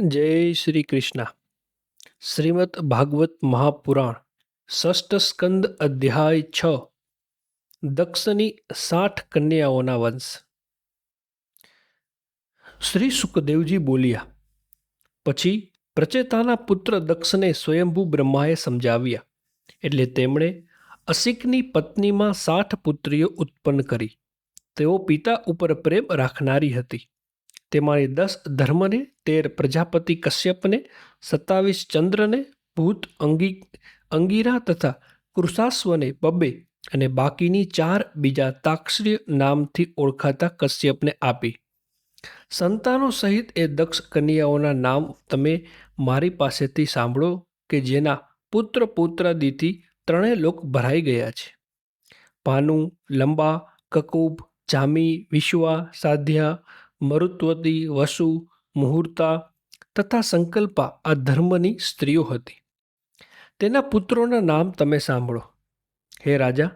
જય શ્રી કૃષ્ણ. શ્રીમદ ભાગવત મહાપુરાણ, ષષ્ઠ સ્કંદ અધ્યાય છ, દક્ષની સાઠ કન્યાઓના વંશ. શ્રી સુખદેવજી બોલ્યા, પછી પ્રચેતાના પુત્ર દક્ષને સ્વયંભૂ બ્રહ્માએ સમજાવ્યા, એટલે તેમણે અસિકની પત્નીમાં સાઠ પુત્રીઓ ઉત્પન્ન કરી. તેઓ પિતા ઉપર પ્રેમ રાખનારી હતી. તેમાંની દસ ધર્મને, તેર પ્રજાપતિ કશ્યપને, સત્તાવીસ ચંદ્રને, ભૂત અંગી, અંગીરા તથા કૃષાસ્વને બબ્બે અને બાકીની ચાર બીજા તાક્ષર્ય નામથી ઓળખાતા કશ્યપને આપી. સંતાનો સહિત એ દક્ષ કન્યાઓના નામ તમે મારી પાસેથી સાંભળો કે જેના પુત્ર પુત્રાદિથી ત્રણેય લોક ભરાઈ ગયા છે. ભાનુ, લંબા, કકુબ, જામી, વિશ્વા, સાધ્યા મરુત્વતી વસુ, મુહૂર્તા તથા સંકલ્પા આ ધર્મની સ્ત્રીઓ હતી. તેના પુત્રોના નામ તમે સાંભળો. હે રાજા,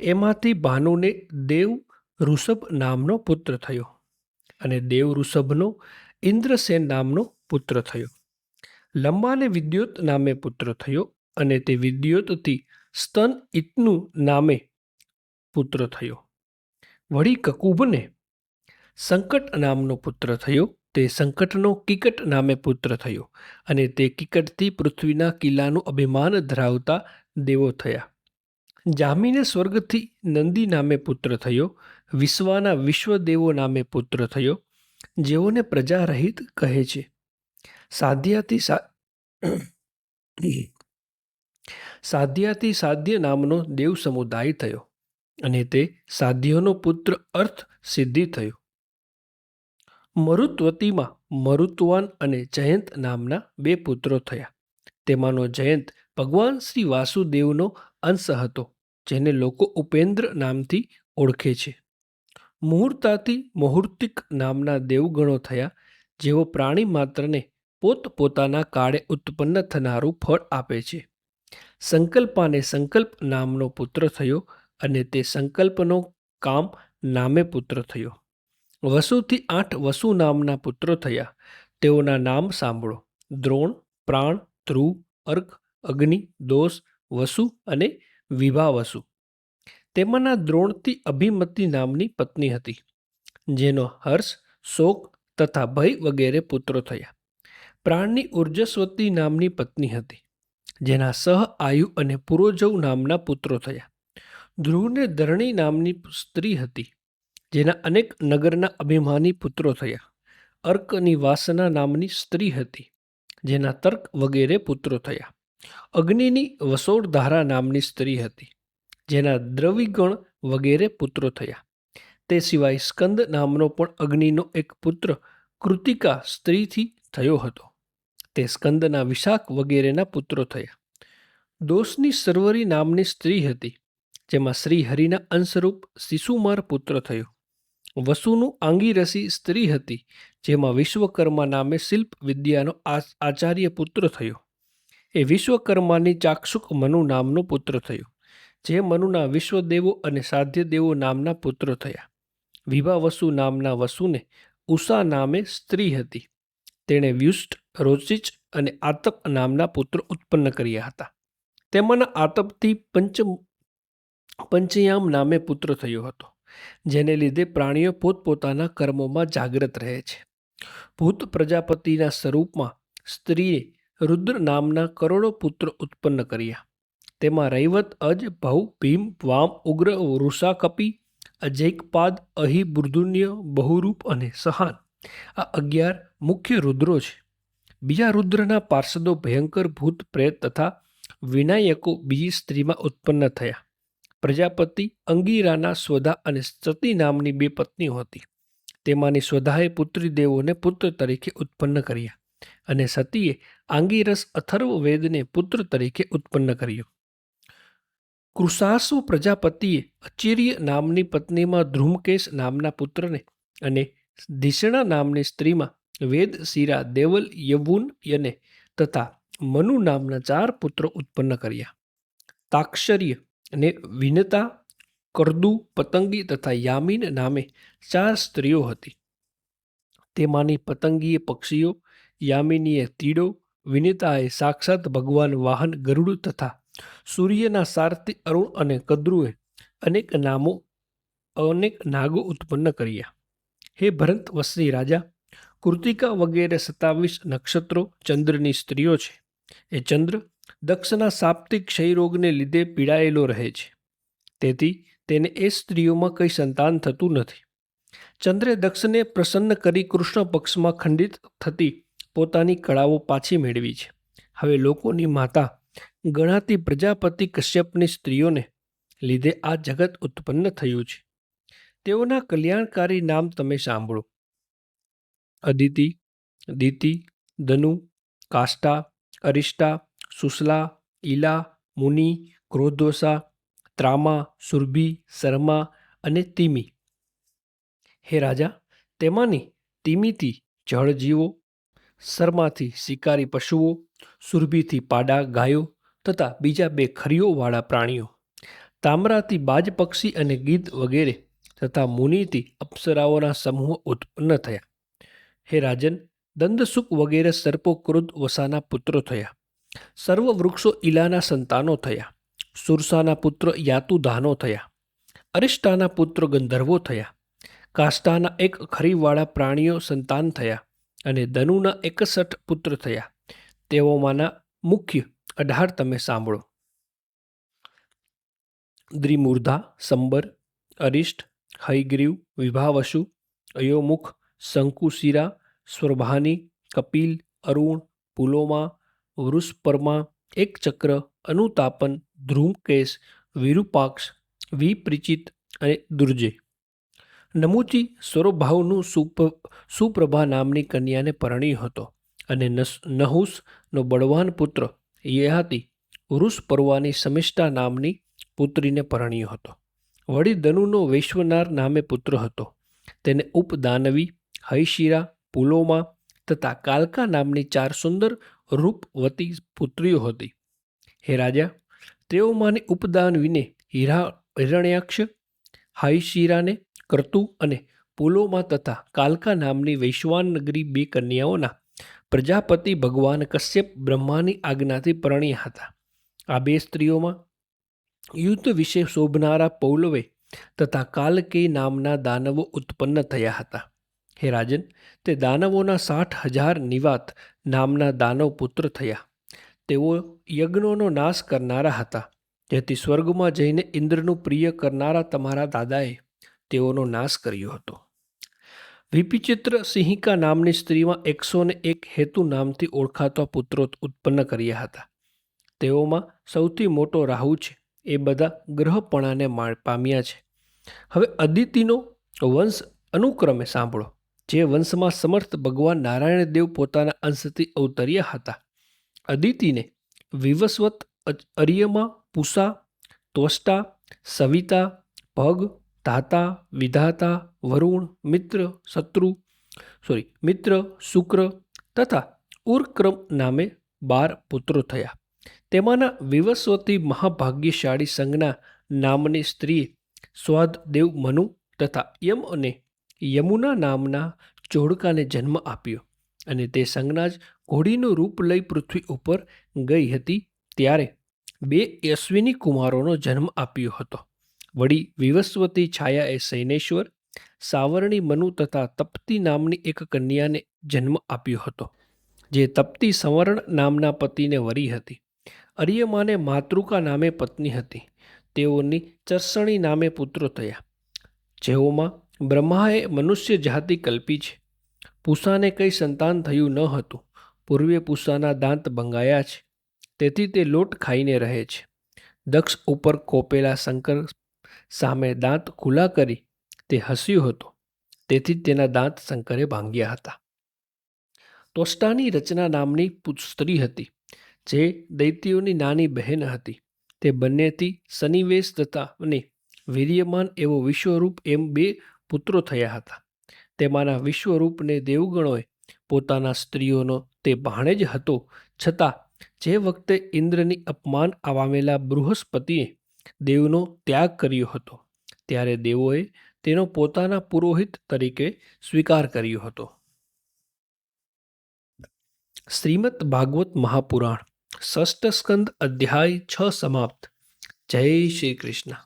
એમાંથી ભાનુને દેવ ઋષભ નામનો પુત્ર થયો અને દેવ ઋષભનો ઇન્દ્રસેન નામનો પુત્ર થયો. લંબાને વિદ્યુત નામે પુત્ર થયો અને તે વિદ્યુતથી સ્તન ઇતનું નામે પુત્ર થયો. વળી કકુબને સંકટ નામનો પુત્ર થયો, તે સંકટનો કિકટ નામે પુત્ર થયો અને તે કિકટથી પૃથ્વીના કિલ્લાનું અભિમાન ધરાવતા દેવો થયા. જામીને સ્વર્ગથી નંદી નામે પુત્ર થયો, વિશ્વાના વિશ્વદેવો નામે પુત્ર થયો, જેઓને પ્રજારહિત કહે છે. સાધ્યાથી સા સાધ્યાથી સાધ્ય નામનો દેવ સમુદાય થયો અને તે સાધ્યોનો પુત્ર અર્થ સિદ્ધિ થયો. મરુત્વતીમાં મરુત્વાન અને જયંત નામના બે પુત્રો થયા. તેમાંનો જયંત ભગવાન શ્રી વાસુદેવનો અંશ હતો, જેને લોકો ઉપેન્દ્ર નામથી ઓળખે છે. મુહૂર્તાથી મુહૂર્તિક નામના દેવગણો થયા, જેઓ પ્રાણી માત્રને પોતપોતાના કાળે ઉત્પન્ન થનારું ફળ આપે છે. સંકલ્પાને સંકલ્પ નામનો પુત્ર થયો અને તે સંકલ્પનો કામ નામે પુત્ર થયો. વસુથી આઠ વસુ નામના પુત્રો થયા. તેઓના નામ સાંભળો. દ્રોણ, પ્રાણ, ધ્રુવ, અર્ક, અગ્નિ, દોષ, વસુ અને વિભા વસુ તેમાંના દ્રોણથી અભિમતી નામની પત્ની હતી, જેનો હર્ષ, શોક તથા ભય વગેરે પુત્રો થયા. પ્રાણની ઉર્જસ્વતી નામની પત્ની હતી, જેના સહ આયુ અને પુરોજવ નામના પુત્રો થયા. ધ્રુવને ધરણી નામની સ્ત્રી હતી જેના અનેક નગરના અભિમાની પુત્રો થયા. અર્કની વાસના નામની સ્ત્રી હતી, જેના તર્ક વગેરે પુત્રો થયા. અગ્નિની વસોડધારા નામની સ્ત્રી હતી, જેના દ્રવિગણ વગેરે પુત્રો થયા. તે સિવાય સ્કંદ નામનો પણ અગ્નિનો એક પુત્ર કૃતિકા સ્ત્રીથી થયો હતો. તે સ્કંદના વિશાખ વગેરેના પુત્રો થયા. દોષની સર્વરી નામની સ્ત્રી હતી, જેમાં શ્રી હરિના અંશરૂપ શિશુમાર પુત્ર થયો. વસુનું આંગીરસી સ્ત્રી હતી, જેમાં વિશ્વકર્મા નામે શિલ્પ વિદ્યાનો આચાર્ય પુત્ર થયો. એ વિશ્વકર્માની ચાક્ષુક મનુ નામનો પુત્ર થયો, જે મનુના વિશ્વદેવો અને સાધ્યદેવો નામના પુત્ર થયા. વિભા વસુ નામના વસુને ઉષા નામે સ્ત્રી હતી. તેણે વ્યુષ્ટ, રોચિચ અને આતપ નામના પુત્ર ઉત્પન્ન કર્યા હતા. તેમાંના આતપથી પંચ પંચયામ નામે પુત્ર થયો હતો. જેને લીધે પ્રાણીઓ પોતપોતાના કર્મોમાં જાગ્રત રહે છે. ભૂત પ્રજાપતિના સ્વરૂપમાં સ્ત્રીએ રુદ્ર નામના કરોડો પુત્ર ઉત્પન્ન કર્યા. તેમાં રૈવત, અજ ભૌ ભીમ, વામ, ઉગ્ર વૃષા કપી અજૈકપાદ, અહી, બુર્દુન્ય, બહુરૂપ અને સહાન. આ અગિયાર મુખ્ય રુદ્રો છે. બીજા રુદ્રના પાર્ષદો ભયંકર ભૂત, પ્રેત તથા વિનાયકો બીજી સ્ત્રીમાં ઉત્પન્ન થયા. પ્રજાપતિ અંગીરાના સ્વધા અને સતી નામની બે પત્નીઓ હતી. તેમાંની સ્વધાએ પુત્રી દેવોને પુત્ર તરીકે ઉત્પન્ન કર્યા અને સતીએ આંગીરસ અથર્વ વેદને પુત્ર તરીકે ઉત્પન્ન કર્યો. કૃષાસુ પ્રજાપતિએ અચિર્ય નામની પત્નીમાં ધ્રુમકેશ નામના પુત્રને અને ધિષણા નામની સ્ત્રીમાં વેદ શિરા દેવલ યવુન યને તથા મનુ નામના ચાર પુત્રો ઉત્પન્ન કર્યા. તાક્ષર્ય અને વિનતા, કરદુ, પતંગી તથા યામીન નામે ચાર સ્ત્રીઓ હતી. તેમાંની પતંગીય પક્ષીઓ યામિનીએ તીડો, વિનિતાએ સાક્ષાત ભગવાન વાહન ગરુડ તથા સૂર્યના સારથી અરુણ અને કદ્રુએ અનેક નામો, અનેક નાગો ઉત્પન્ન કર્યા. હે ભરત વસની રાજા, કૃતિકા વગેરે સત્તાવીસ નક્ષત્રો ચંદ્રની સ્ત્રીઓ છે. એ ચંદ્ર દક્ષના સાપ્તિક ક્ષયરોગને લીધે પીડાયેલો રહે છે. તેથી તેને એ સ્ત્રીઓમાં કંઈ સંતાન થતું નથી. ચંદ્રે દક્ષને પ્રસન્ન કરી કૃષ્ણ પક્ષમાં ખંડિત થતી પોતાની કળાઓ પાછી મેળવી છે. હવે લોકોની માતા ગણાતી પ્રજાપતિ કશ્યપની સ્ત્રીઓને લીધે આ જગત ઉત્પન્ન થયું છે. તેઓના કલ્યાણકારી નામ તમે સાંભળો. અદિતિ, દિતિ દનુ કાષ્ટા, અરિષ્ટા સુશલા ઈલા, મુનિ ક્રોધોસા ત્રામા, સુરભી, શર્મા અને તિમી. હે રાજા, તેમાંની તિમીથી જળજીવો શર્માથી શિકારી પશુઓ, સુરભીથી પાડા ગાયો તથા બીજા બે ખરીઓવાળા પ્રાણીઓ. તામરાથી બાજ પક્ષી અને ગીધ વગેરે તથા મુનિથી અપ્સરાઓના સમૂહ ઉત્પન્ન થયા. હે રાજન દંદસુક વગેરે સર્પો ક્રોધ વસાના પુત્રો થયા. સર્વ વૃક્ષો ઈલાના સંતાનો થયા. સુરસાના પુત્ર યાતુધાનો થયા. અરિષ્ટાના પુત્ર ગંધર્વો થયા. કાષ્ટાના એક ખરીવાળા પ્રાણીઓ સંતાન થયા અને દનુના એકસઠ પુત્ર થયા. તેઓમાંના મુખ્ય અઢાર તમે સાંભળો. દ્રિમૂર્ધા, સંબર, અરિષ્ટ હયગ્રીવ વિભાવશુ અયોમુખ, શંકુશિરા, સ્વર્ભાની, કપિલ, અરુણ, પુલોમા વૃષપર્મા, એક ચક્ર, અનુતાપન, ધ્રુમકેશ, વિરૂપાક્ષ, વિપ્રિચિત અને દુર્જય નમુચી સ્વરોભાવનું સુપ, સુપ્રભા નામની કન્યાને પરણ્યો હતો અને નહુસનો બળવાન પુત્ર યહાતી વૃષ સમિષ્ઠા નામની પુત્રીને પરણ્યો હતો. વળી ધનુનો વૈશ્વનાર નામે પુત્ર હતો. તેને ઉપદાનવી હૈશિરા પુલોમા તથા કાલકા નામની ચાર સુંદર રૂપવતી પુત્રીઓ હતી. હે રાજા તેઓમાંને ઉપદાન વિને હિરા, હિરણ્યાક્ષ, હાઈશીરાને, કરતુ અને પુલોમા તથા કાલકા નામની વૈશ્વાન નગરી બે કન્યાઓના પ્રજાપતિ ભગવાન કશ્યપ બ્રહ્માની આજ્ઞાથી પરણ્યા હતા. આ બે સ્ત્રીઓમાં યુદ્ધ વિશે શોભનારા પૌલવે તથા કાલકે નામના દાનવો ઉત્પન્ન થયા હતા. હે રાજન, તે દાનવોના સાઠ હજાર નિવાત નામના દાનવ પુત્ર થયા. તેઓ યજ્ઞોનો નાશ કરનારા હતા, જેથી સ્વર્ગમાં જઈને ઇન્દ્રનું પ્રિય કરનારા તમારા દાદાએ તેઓનો નાશ કર્યો હતો. વિપિચિત્ર સિંહિકા નામની સ્ત્રીમાં એકસો ને એક હેતુ નામથી ઓળખાતા પુત્રો ઉત્પન્ન કર્યા હતા. તેઓમાં સૌથી મોટો રાહુ છે, એ બધા ગ્રહપણાને પામ્યા છે. હવે અદિતિનો વંશ અનુક્રમે સાંભળો. જે વંશમાં સમર્થ ભગવાન નારાયણ દેવ પોતાના અંશથી અવતર્યા હતા. અદિતિને વિવસ્વત અર્યમાં, પુષા ત્વષ્ટા સવિતા, ભગ ધાતા વિધાતા, વરુણ, મિત્ર, શત્રુ, સોરી, મિત્ર, શુક્ર તથા ઉર્ક્રમ નામે બાર પુત્રો થયા. તેમાંના વિવસ્વતી મહાભાગ્યશાળી સંજ્ઞા નામની સ્ત્રીએ સ્વાદદેવ મનુ તથા યમ અને યમુના નામના જોડકાને જન્મ આપ્યો અને તે સંજ્ઞા જ ઘોડીનું રૂપ લઈ પૃથ્વી ઉપર ગઈ હતી ત્યારે બે અશ્વિની કુમારોનો જન્મ આપ્યો હતો. વળી વિવસ્વતી છાયાએ સૈનેશ્વર સાવરણી મનુ તથા તપ્તી નામની એક કન્યાને જન્મ આપ્યો હતો, જે તપ્તી સંવરણ નામના પતિને વરી હતી. અર્યમાને માતૃકા નામે પત્ની હતી. તેઓની ચરસણી નામે પુત્રો થયા. જેઓમાં બ્રહ્માએ મનુષ્ય જાતિ કલ્પી છે. પૂષાને કંઈ સંતાન થયું ન હતું. પૂર્વે પૂષાના દાંત ભંગાયા છે. તેથી તે લોટ ખાઈને રહે છે. દક્ષ ઉપર કોપેલા શંકર સામે દાંત ખુલ્લા કરી તે હસ્યું હતો. તેથી તેના દાંત શંકરે ભાંગ્યા હતા. તોષ્ટાની રચના નામની સ્ત્રી હતી, જે દૈત્યોની નાની બહેન હતી. તે બંનેથી સનિવેશ તથા અને વીર્યમાન એવો વિશ્વરૂપ એમ બે પુત્રો થયા હતા. તેમાંના વિશ્વરૂપને દેવગણોએ પોતાના સ્ત્રીઓનો તે ભાણે જ હતો. છતાં, જે વખતે ઇન્દ્રની અપમાન પામેલા બૃહસ્પતિએ દેવનો ત્યાગ કર્યો હતો, ત્યારે દેવોએ તેનો પોતાના પુરોહિત તરીકે સ્વીકાર કર્યો હતો. શ્રીમદ ભાગવત મહાપુરાણ ષષ્ઠ સ્કંદ અધ્યાય છ સમાપ્ત. જય શ્રી કૃષ્ણ.